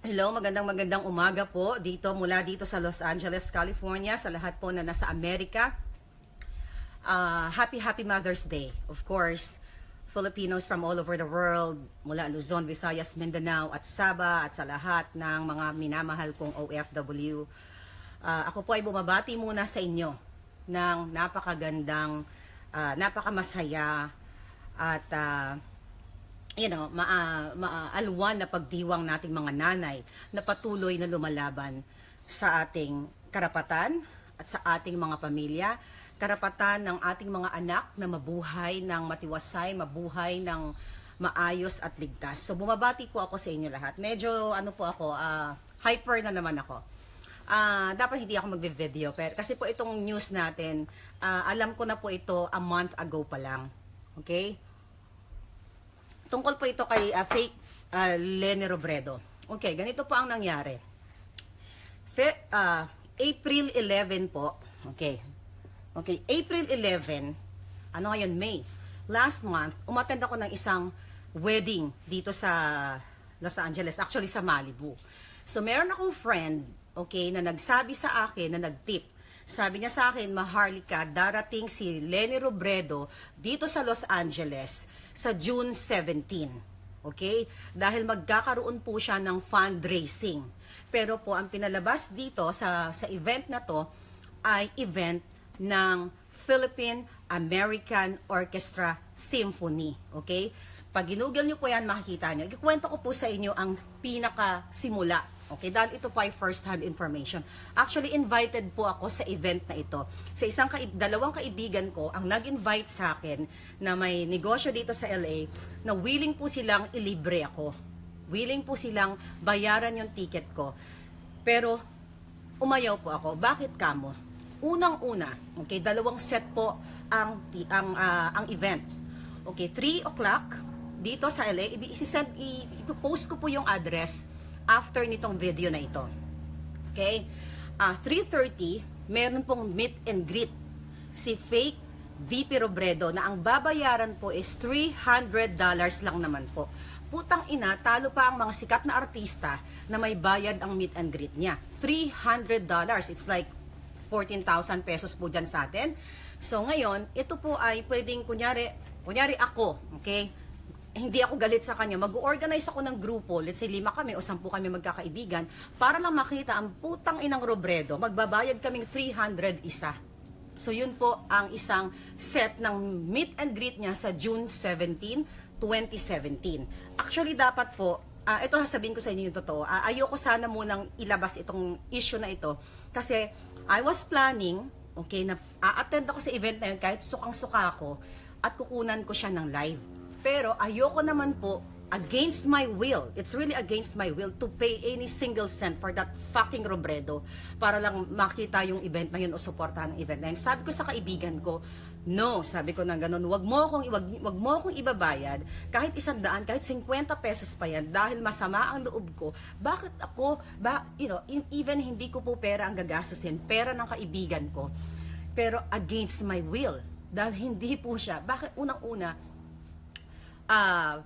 Hello, magandang magandang umaga po dito mula dito sa Los Angeles, California sa lahat po na nasa Amerika. Ah, happy happy Mother's Day. Of course, Filipinos from all over the world, mula Luzon, Visayas, Mindanao at Sabah at sa lahat ng mga minamahal kong OFW. Ah, ako po ay bumabati muna sa inyo ng napakagandang, ah, napakamasaya at ah, you know, maa, maalwan na pagdiwang nating mga nanay na patuloy na lumalaban sa ating karapatan at sa ating mga pamilya, karapatan ng ating mga anak na mabuhay ng matiwasay, mabuhay ng maayos at ligtas. So bumabati po ako sa inyo lahat. Medyo ano po ako, ah, hyper na naman ako. Ah, dapat hindi ako magbe-video pero kasi po itong news natin, ah, alam ko na po ito a month ago pa lang. Okay? Tungkol po ito kay ah, fake ah, Lenny Robredo. Okay, ganito po ang nangyari. Fe, ah, April 11 po. Okay. Okay, April 11, ano ngayon, May. Last month, umattend ako ng isang wedding dito sa Los Angeles, actually sa Malibu. So, meron akong friend, okay, na nagsabi sa akin, na nagtip. Sabi niya sa akin, Maharlika, darating si Lenny Robredo dito sa Los Angeles sa June 17. Okay? Dahil magkakaroon po siya ng fundraising. Pero po, ang pinalabas dito sa, sa event na to ay event ng Philippine American Orchestra Symphony. Okay? Pag ginugol nyo po yan, makikita nyo. Ikikwento ko po sa inyo ang pinaka-simula. Okay, dahil ito po ay first-hand information. Actually, invited po ako sa event na ito. Sa isang kaib- dalawang kaibigan ko, ang nag-invite sa akin na may negosyo dito sa LA, na willing po silang ilibre ako. Willing po silang bayaran yung ticket ko. Pero, umayaw po ako. Bakit kamo? Unang-una, okay, dalawang set po ang ang ah, ang event. Okay, 3 o'clock dito sa LA, ibi- isisend, i- ipopost ko po yung address after nitong video na ito. Okay? Ah, 3.30, meron pong meet and greet si fake VP Robredo na ang babayaran po is $300 lang naman po. Putang ina, talo pa ang mga sikat na artista na may bayad ang meet and greet niya. $300. It's like 14,000 pesos po dyan sa atin. So ngayon, ito po ay pwedeng, kunyari, kunyari ako, okay? Hindi ako galit sa kanya. Mag-organize ako ng grupo, let's say lima kami o sampu kami magkakaibigan, para lang makita ang putang inang Robredo, magbabayad kaming 300 isa. So yun po ang isang set ng meet and greet niya sa June 17, 2017. Actually dapat po, ah, ito sasabihin ko sa inyo yung totoo, ah, ayoko sana munang ilabas itong issue na ito kasi I was planning, okay, na a-attend ako sa event na yun kahit sukang-suka ako at kukunan ko siya ng live. Pero ayoko naman po against my will, it's really against my will to pay any single cent for that fucking Robredo para lang makita yung event na yun o suportahan ng event na yun. Sabi ko sa kaibigan ko, no, sabi ko na ganun, wag mo akong, wag, wag mo akong ibabayad kahit isang daan, kahit 50 pesos pa yan dahil masama ang loob ko. Bakit ako, ba, you know, even hindi ko po pera ang gagastusin, pera ng kaibigan ko, pero against my will. Dahil hindi po siya, bakit unang-una, ah,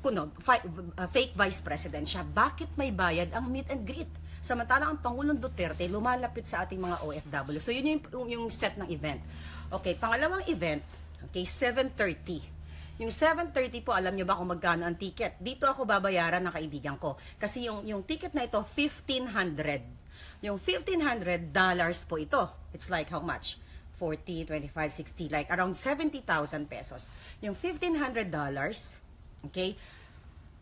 kuno, fi- uh, fake vice president siya, bakit may bayad ang meet and greet? Samantalang ang Pangulong Duterte lumalapit sa ating mga OFW. So yun yung, yung set ng event. Okay, pangalawang event, okay, 7.30. Yung 7.30 po, alam nyo ba kung magkano ang ticket? Dito ako babayaran ng kaibigan ko. Kasi yung, yung ticket na ito, 1,500. Yung 1,500 dollars po ito. It's like how much? 40, 25, 60, like around 70,000 pesos. Yung 1,500 dollars, okay,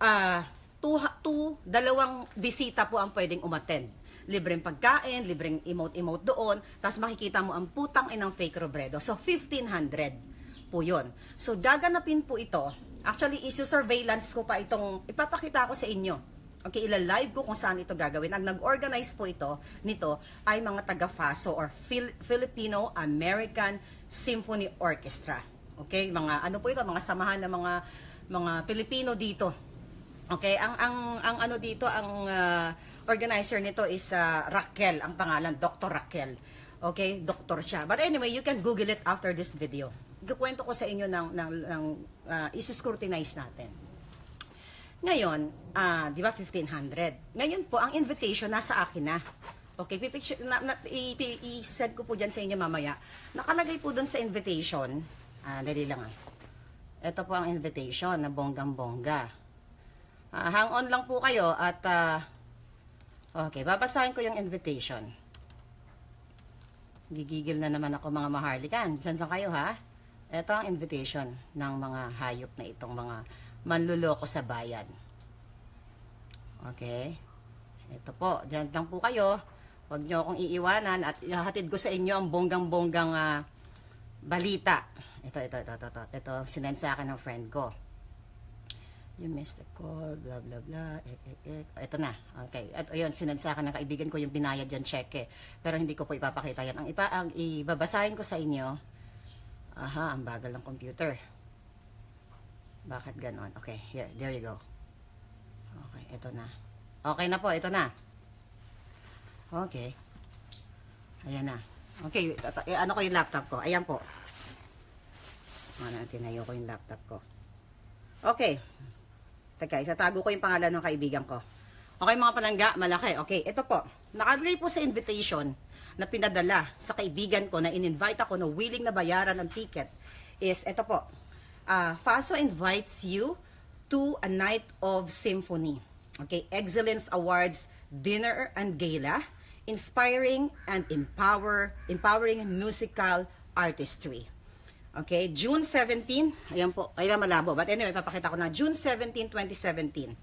ah, two, two, dalawang bisita po ang pwedeng umattend. Libreng pagkain, libreng emote-emote doon, tapos makikita mo ang putang inang fake Robredo. So, 1,500 po yun. So, gaganapin po ito. Actually, isi-surveillance ko pa itong, ipapakita ko sa inyo. Okay, ila-live ko kung saan ito gagawin. Ang nag-organize po ito, nito, ay mga taga-FASO or Phil- Filipino American Symphony Orchestra. Okay, mga ano po ito, mga samahan ng mga mga Pilipino dito. Okay, ang ang ang ano dito, ang ah, organizer nito is ah, Raquel, ang pangalan, Dr. Raquel. Okay, doktor siya. But anyway, you can Google it after this video. Ikukwento ko sa inyo ng ng, ng uh, isi-scrutinize natin. Ngayon, ah, di ba 1,500? Ngayon po, ang invitation nasa akin na. Okay, pipicture, na, na, i, i- i-send ko po dyan sa inyo mamaya. Nakalagay po doon sa invitation, ah, dali lang ah. Ito po ang invitation na bonggang-bongga. Ah, hang on lang po kayo at ah, okay, babasahin ko yung invitation. Gigigil na naman ako mga maharlikan. Diyan sa kayo ha. Ito ang invitation ng mga hayop na itong mga manluloko sa bayan. Okay? Ito po, diyan lang po kayo. Huwag niyo akong iiwanan at ihahatid ko sa inyo ang bonggang-bonggang ah, balita. Ito, ito, ito, ito, ito. Ito, sinend sa akin ng friend ko. You missed the call, blah, blah, blah. Eh, eh, eh. Ito na. Okay. At ayun, sinend sa akin ng kaibigan ko yung binayad yan cheque. Pero hindi ko po ipapakita yan. Ang, ipa, ang ibabasahin ko sa inyo, aha, ang bagal ng computer. Bakit ganon? Okay, here, there you go. Okay, ito na. Okay na po, ito na. Okay. Ayan na. Okay, eh, ano ko yung laptop ko? Ayan po. Ano, tinayo ko yung laptop ko. Okay. Teka, isatago ko yung pangalan ng kaibigan ko. Okay mga palangga, malaki. Okay, ito po. Nakalagay po sa invitation na pinadala sa kaibigan ko na in-invite ako na willing na bayaran ng ticket is ito po. Ah, FASO invites you to a night of symphony. Okay, Excellence Awards dinner and gala, inspiring and empower empowering musical artistry. Okay, June 17, ayan po, ayan malabo. But anyway, papakita ko na. June 17, 2017.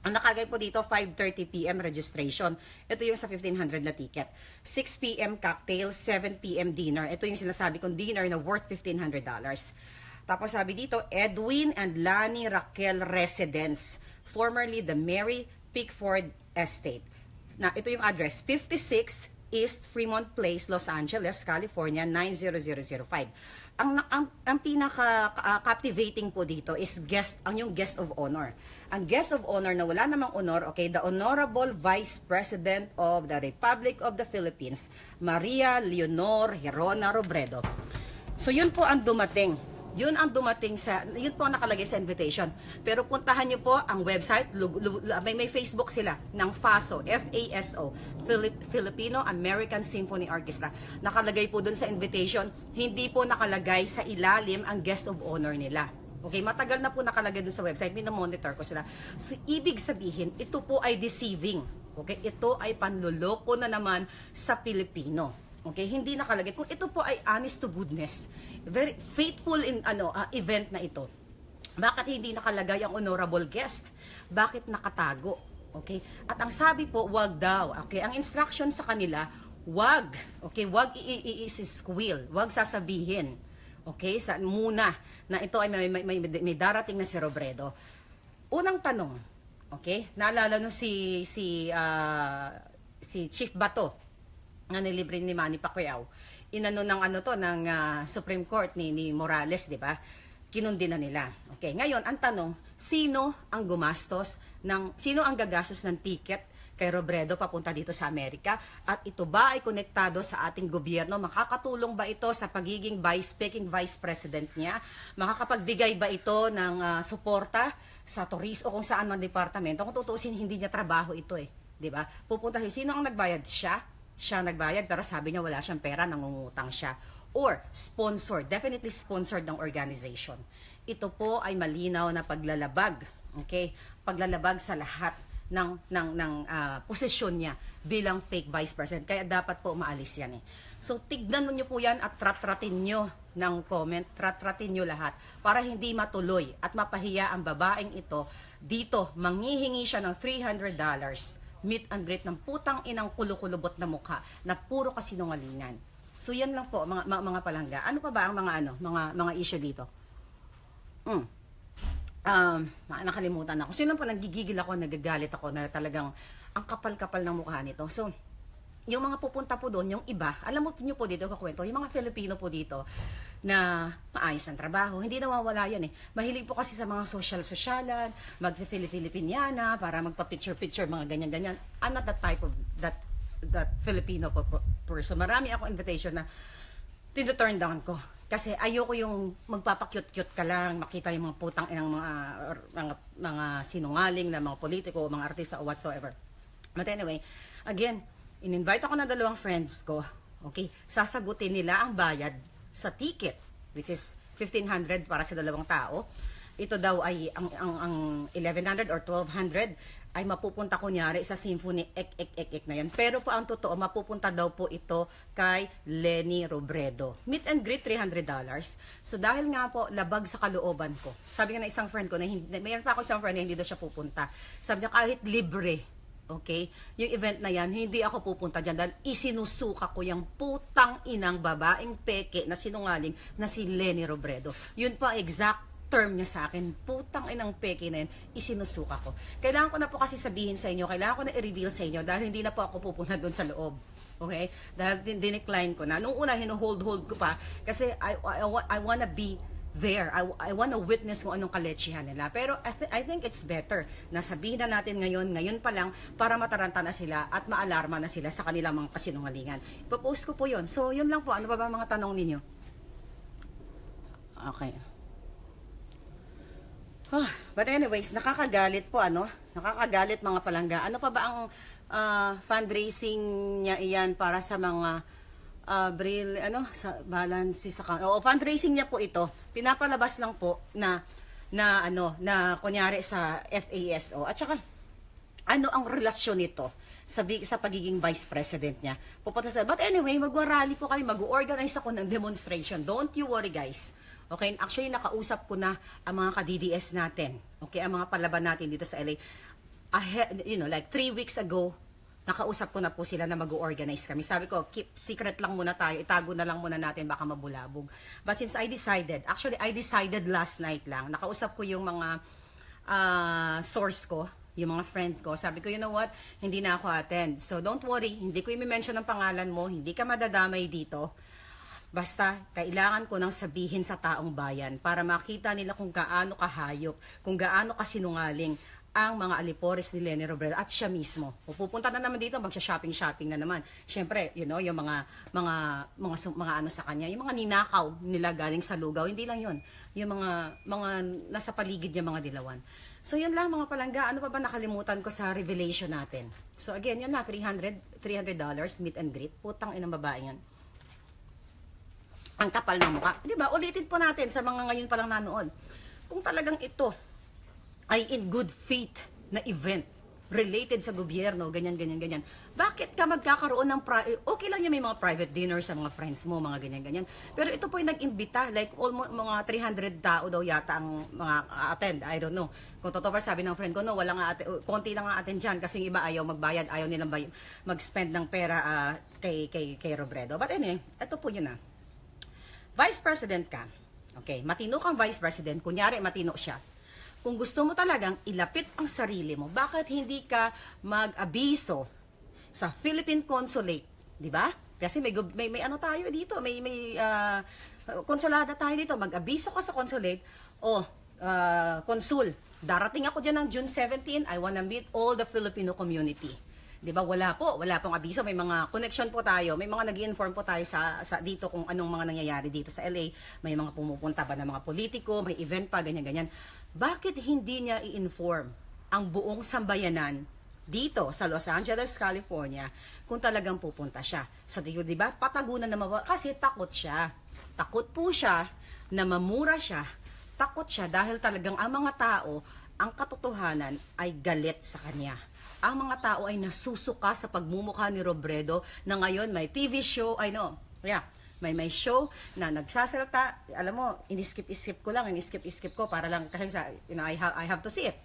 Ang nakalagay po dito, 5.30pm registration. Ito yung sa 1,500 na ticket. 6pm cocktail, 7pm dinner. Ito yung sinasabi kong dinner na worth $1,500. Tapos sabi dito, Edwin and Lani Raquel Residence, formerly the Mary Pickford Estate. Na ito yung address, 56 East Fremont Place, Los Angeles, California 90005. Ang ang, ang pinaka ah, po dito is guest ang yung guest of honor. Ang guest of honor na wala namang honor, okay, the Honorable Vice President of the Republic of the Philippines, Maria Leonor Hirona Robredo. So yun po ang dumating. Yun ang dumating sa, yun po ang nakalagay sa invitation. Pero puntahan niyo po ang website, lug- lug- may, may Facebook sila, ng FASO, F-A-S-O, Philip- Filipino American Symphony Orchestra. Nakalagay po dun sa invitation, hindi po nakalagay sa ilalim ang guest of honor nila. Okay, matagal na po nakalagay dun sa website, minomonitor ko sila. So, ibig sabihin, ito po ay deceiving. Okay, ito ay panluloko na naman sa Pilipino. Okay, hindi nakalagay. Kung ito po ay honest to goodness, very faithful in ano ah, event na ito. Bakit hindi nakalagay ang honorable guest? Bakit nakatago? Okay? At ang sabi po, wag daw. Okay? Ang instruction sa kanila, wag. Okay? Wag i-squeal. Wag sasabihin. Okay? Sa, muna na ito ay may, may, may, may darating na si Robredo. Unang tanong, okay? Naalala no si si ah, si Chief Bato nga nilibre ni Manny Pacquiao. Inano ng ano to ng ah, Supreme Court ni ni Morales, 'di ba? Kinundi na nila. Okay, ngayon ang tanong, sino ang gumastos ng sino ang gagastos ng ticket kay Robredo papunta dito sa Amerika at ito ba ay konektado sa ating gobyerno? Makakatulong ba ito sa pagiging vice speaking vice president niya? Makakapagbigay ba ito ng ah, suporta sa turismo o kung saan man departamento? Kung tutuusin hindi niya trabaho ito eh, 'di ba? Pupunta siya sino ang nagbayad siya? Siya nagbayad pero sabi niya wala siyang pera, nangungutang siya. Or sponsor, definitely sponsored ng organization. Ito po ay malinaw na paglalabag, okay? Paglalabag sa lahat ng ng ng ah, posisyon niya bilang fake vice president. Kaya dapat po maalis yan eh. So tignan niyo po yan at tratratin niyo ng comment, tratratin niyo lahat para hindi matuloy at mapahiya ang babaeng ito dito manghihingi siya ng $300 meet and greet ng putang inang kulukulubot na mukha na puro kasinungalingan. So yan lang po mga mga, mga palangga. Ano pa ba ang mga ano, mga mga issue dito? Mm. Um, na- nakalimutan ako. Lang po nagigigil ako, nagagalit ako na talagang ang kapal-kapal ng mukha nito. So yung mga pupunta po doon, yung iba, alam mo nyo po dito kakwento, yung mga Filipino po dito na maayos ang trabaho, hindi nawawala yan eh. Mahilig po kasi sa mga social-sosyalan, mag-Filipiniana, para magpa-picture-picture, mga ganyan-ganyan. I'm not that type of, that, that Filipino person. Marami ako invitation na tino-turn down ko. Kasi ayoko yung magpapakyut-kyut ka lang, makita yung mga putang inang mga, or mga, mga sinungaling na mga politiko, mga artista o whatsoever. But anyway, again, in-invite ako ng dalawang friends ko. Okay, sasagutin nila ang bayad sa ticket, which is 1,500 para sa dalawang tao. Ito daw ay ang, ang, ang 1,100 or 1,200 ay mapupunta kunyari sa symphony ek ek ek ek na yan. Pero po ang totoo, mapupunta daw po ito kay Lenny Robredo. Meet and greet $300. So dahil nga po labag sa kalooban ko. Sabi nga ng isang friend ko na hindi mayroon pa ako isang friend na hindi daw siya pupunta. Sabi niya kahit libre Okay? Yung event na yan, hindi ako pupunta dyan dahil isinusuka ko yung putang inang babaeng peke na sinungaling na si Lenny Robredo. Yun ang exact term niya sa akin, putang inang peke na yan, isinusuka ko. Kailangan ko na po kasi sabihin sa inyo, kailangan ko na i-reveal sa inyo dahil hindi na po ako pupunta doon sa loob. Okay? Dahil din- dinecline ko na. Nung una, hinuhold-hold ko pa kasi I, I, I wanna be there. I, I want to witness kung anong kalechihan nila. Pero I, th- I think it's better na sabihin na natin ngayon, ngayon pa lang, para mataranta na sila at maalarma na sila sa kanilang mga kasinungalingan. Ipopost ko po yun. So, yun lang po. Ano ba ba mga tanong ninyo? Okay. Ah, but anyways, nakakagalit po ano? Nakakagalit mga palangga. Ano pa ba ang ah, fundraising niya iyan para sa mga ah, Bril, ano, sa balance sa. Oo, fundraising niya po ito. Pinapalabas lang po na na ano, na kunyari sa FASO. At saka ano ang relasyon nito sa, sa pagiging vice president niya. Pupunta sa, but anyway, mag-rally po kami, mag-organize ako ng demonstration. Don't you worry guys. Okay, actually nakausap ko na ang mga ka-DDS natin. Okay, ang mga palaban natin dito sa LA. Ahead, you know, like three weeks ago, nakausap ko na po sila na mag-organize kami. Sabi ko, keep secret lang muna tayo, itago na lang muna natin, baka mabulabog. But since I decided, actually I decided last night lang, nakausap ko yung mga ah, source ko, yung mga friends ko, sabi ko, you know what, hindi na ako attend. So don't worry, hindi ko i-mention ang pangalan mo, hindi ka madadamay dito. Basta, kailangan ko nang sabihin sa taong bayan para makita nila kung gaano kahayop, kung gaano kasinungaling ang mga alipores ni Lenny Robredo at siya mismo. Pupunta na naman dito, magsha-shopping-shopping na naman. Siyempre, you know, yung mga mga mga mga ano sa kanya, yung mga ninakaw nila galing sa lugaw, hindi lang 'yon. Yung mga mga nasa paligid niya mga dilawan. So yun lang mga palangga, ano pa ba nakalimutan ko sa revelation natin? So again, yun na 300 300 dollars meet and greet. Putang inang babae yan ang kapal ng mukha. Di ba? Ulitin po natin sa mga ngayon palang nanood. Kung talagang ito ay in good faith na event related sa gobyerno, ganyan, ganyan, ganyan. Bakit ka magkakaroon ng, pri- okay lang yung may mga private dinner sa mga friends mo, mga ganyan, ganyan. Pero ito po yung nag-imbita, like almost mga 300 tao daw yata ang mga attend, I don't know. Kung totoo pa sabi ng friend ko, no, wala nga ate, konti lang ang attend dyan kasi iba ayaw magbayad, ayaw nilang bay- mag-spend ng pera ah, kay, kay, kay Robredo. But anyway, ito po yun ah. Vice President ka, okay, matino kang Vice President, kunyari matino siya, kung gusto mo talagang ilapit ang sarili mo, bakit hindi ka mag-abiso sa Philippine Consulate, di ba? Kasi may, may, may ano tayo dito, may, may ah, konsulada tayo dito, mag-abiso ka sa consulate, o ah, consul, darating ako dyan ng June 17, I wanna meet all the Filipino community. 'Di ba? Wala po, wala pong abiso, may mga connection po tayo, may mga nag-inform po tayo sa, sa dito kung anong mga nangyayari dito sa LA, may mga pumupunta ba ng mga politiko, may event pa ganyan ganyan. Bakit hindi niya i-inform ang buong sambayanan dito sa Los Angeles, California, kung talagang pupunta siya. Sa so, di ba? Patagunan na mawa kasi takot siya. Takot po siya na mamura siya. Takot siya dahil talagang ang mga tao, ang katotohanan ay galit sa kanya ang mga tao ay nasusuka sa pagmumukha ni Robredo na ngayon may TV show, I know, yeah, may may show na nagsasalta, alam mo, iniskip-iskip ko lang, iniskip-iskip ko para lang kasi sa, you know, I have, I have to see it.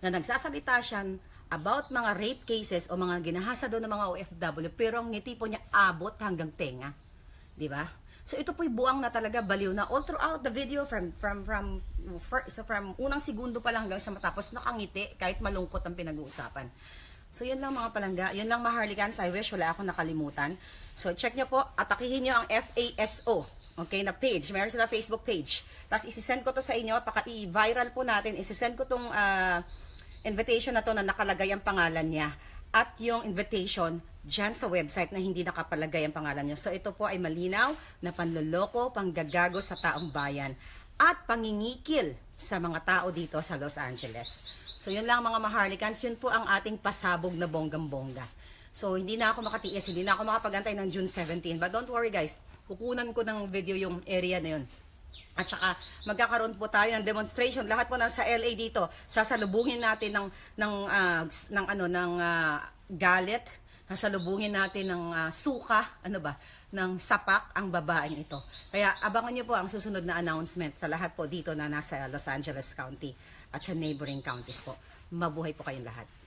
Na nagsasalita siya about mga rape cases o mga ginahasa doon ng mga OFW pero ang ngiti po niya abot hanggang tenga. Di ba? So ito po'y buang na talaga baliw na all throughout the video from from from first, so from unang segundo pa lang hanggang sa matapos nakangiti kahit malungkot ang pinag-uusapan. So yun lang mga palangga, yun lang maharlikans, I wish wala akong nakalimutan. So check nyo po, atakihin nyo ang FASO, okay, na page. Meron sila Facebook page. Tapos isisend ko to sa inyo, paka i-viral po natin, isisend ko tong ah, invitation na to na nakalagay ang pangalan niya at yung invitation dyan sa website na hindi nakapalagay ang pangalan nyo. So ito po ay malinaw na panloloko, panggagago sa taong bayan at pangingikil sa mga tao dito sa Los Angeles. So yun lang mga maharlikans, yun po ang ating pasabog na bonggang-bongga. So hindi na ako makatiis, hindi na ako makapagantay ng June 17. But don't worry guys, kukunan ko ng video yung area na yun. At saka magkakaroon po tayo ng demonstration. Lahat po nasa LA dito. Sasalubungin natin ng ng s- ng ano ng ah, galit. Sasalubungin natin ng ah, suka, ano ba, ng sapak ang babaeng ito. Kaya abangan niyo po ang susunod na announcement sa lahat po dito na nasa Los Angeles County at sa neighboring counties po. Mabuhay po kayong lahat.